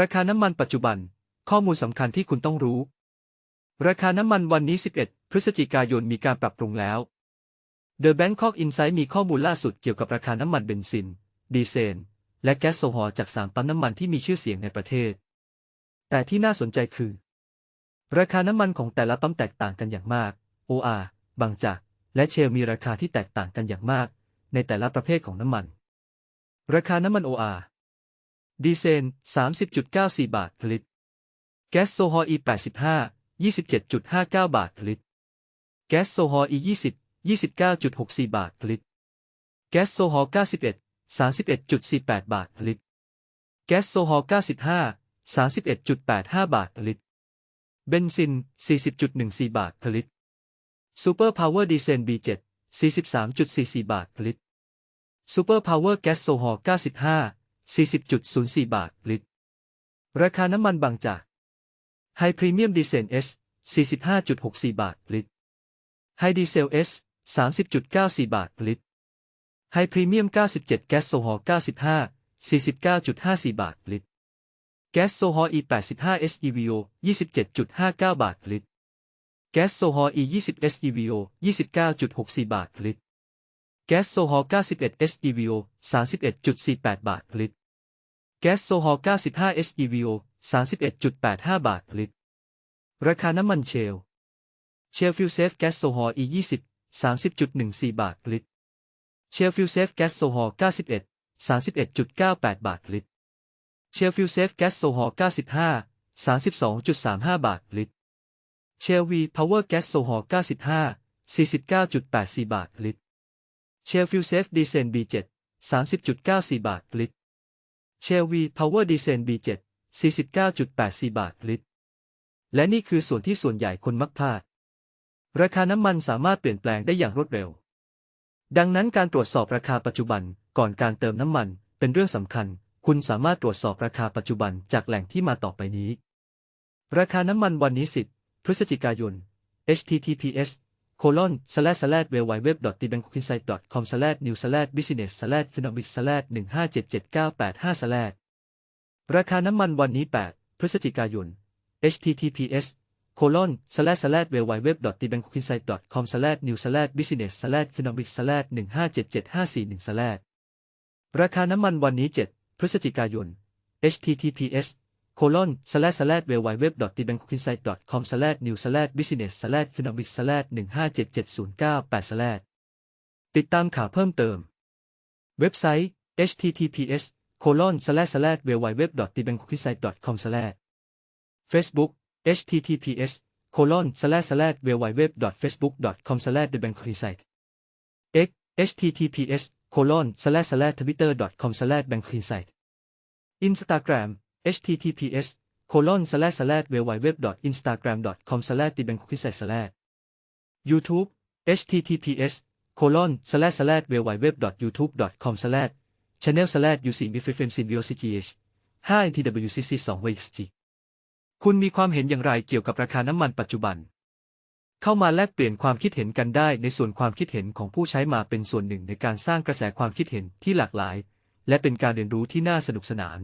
ราคาน้ำมันปัจจุบัน ข้อมูลสำคัญที่คุณต้องรู้ ราคาน้ำมันวันนี้ 11 พฤศจิกายนมีการปรับปรุงแล้ว The Bangkok Insight มีข้อมูลล่าสุดเกี่ยวกับราคาน้ำมันเบนซิน ดีเซล และแก๊สโซฮอลจากสามปั๊มน้ำมันที่มีชื่อเสียงในประเทศ แต่ที่น่าสนใจคือ ราคาน้ำมันของแต่ละปั๊มแตกต่างกันอย่างมาก OR บางจาก และเชลมีราคาที่แตกต่างกันอย่างมาก ในแต่ละประเภทของน้ำมัน ราคาน้ำมัน OR ดีเซล30.94 บาทลิตร แก๊สโซฮอล์ E85 27.59 บาทลิตร แก๊สโซฮอล์ E20 29.64 บาทลิตร แก๊สโซฮอล์ 91 31.48 บาทลิตร แก๊สโซฮอล์ 95 31.85 บาทลิตร เบนซิน 40.14 บาทลิตร ซูเปอร์พาวเวอร์ดีเซล B7 43.44 บาทลิตร ซูเปอร์พาวเวอร์แก๊สโซฮอล์ 95 40.04 บาทลิตร ราคาน้ำมันบางจากไฮพรีเมียมดีเซล S 45.64 บาทลิตรไฮดีเซล S 30.94 บาทลิตรไฮพรีเมียม 97 แก๊สโซฮอล95 49.54 บาทลิตร แก๊สโซฮอล E85 SEVO 27.59 บาทลิตร แก๊สโซฮอล E20 SEVO 29.64 บาทลิตร แก๊สโซฮอล์91 SEVO 31.48 บาทลิตร แก๊สโซฮอล์95 SEVO 31.85 บาทลิตร ราคาน้ำมันเชล เชลฟิลเซฟแก๊สโซฮอล์ E20 30.14 บาทลิตร เชลฟิลเซฟแก๊สโซฮอล์91 31.98 บาทลิตร เชลฟิลเซฟแก๊สโซฮอล์95 32.35 บาทลิตร เชลวีพาวเวอร์แก๊สโซฮอล์95 49.84 บาทลิตร เชลฟิลเซฟดีเซล B7 30.94 บาทลิตร เชลวีพาวเวอร์ดีเซล B7 49.84 บาทลิตร และนี่คือส่วนที่ส่วนใหญ่คนมักพลาด ราคาน้ำมันสามารถเปลี่ยนแปลงได้อย่างรวดเร็ว ดังนั้นการตรวจสอบราคาปัจจุบันก่อนการเติมน้ำมันเป็นเรื่องสำคัญ คุณสามารถตรวจสอบราคาปัจจุบันจากแหล่งที่มาต่อไปนี้ ราคาน้ำมันวันนี้ 10 พฤศจิกายน https colon slash slash w w w t b a n k i n s i g h t c o m slash new slash business slash economic slash 1577985 slash ราคาน้ำมันวันนี้ 8 พฤศจิกายน https colon slash slash w w w t b a n k i n s i g h t c o m slash new slash business slash economics slash 1577541 slash ราคาน้ำมันวันนี้ 7 พฤศจิกายน https colon slash slash w w w t b a n k o k i n s i g h t com slash new slash business slash economics slash 1577098 slash ติดตามข่าวเพิ่มเติม เว็บไซต์ https colon slash slash w w w t b a n k o k i n s i g h t com slash Facebook https colon slash slash w w w facebook com slash the bank insight x https colon slash slash twitter com slash bank insight Instagram https colon slash slash w w w instagram com slash the bank insight slash YouTube https colon slash slash w w w youtube com slash channel slash uc b f m symbiosis 5 ntwcc 2 wxg คุณมีความเห็นอย่างไรเกี่ยวกับราคาน้ำมันปัจจุบัน เข้ามาแลกเปลี่ยนความคิดเห็นกันได้ในส่วนความคิดเห็นของผู้ใช้มาเป็นส่วนหนึ่งในการสร้างกระแสความคิดเห็นที่หลากหลาย และเป็นการเรียนรู้ที่น่าสนุกสนาน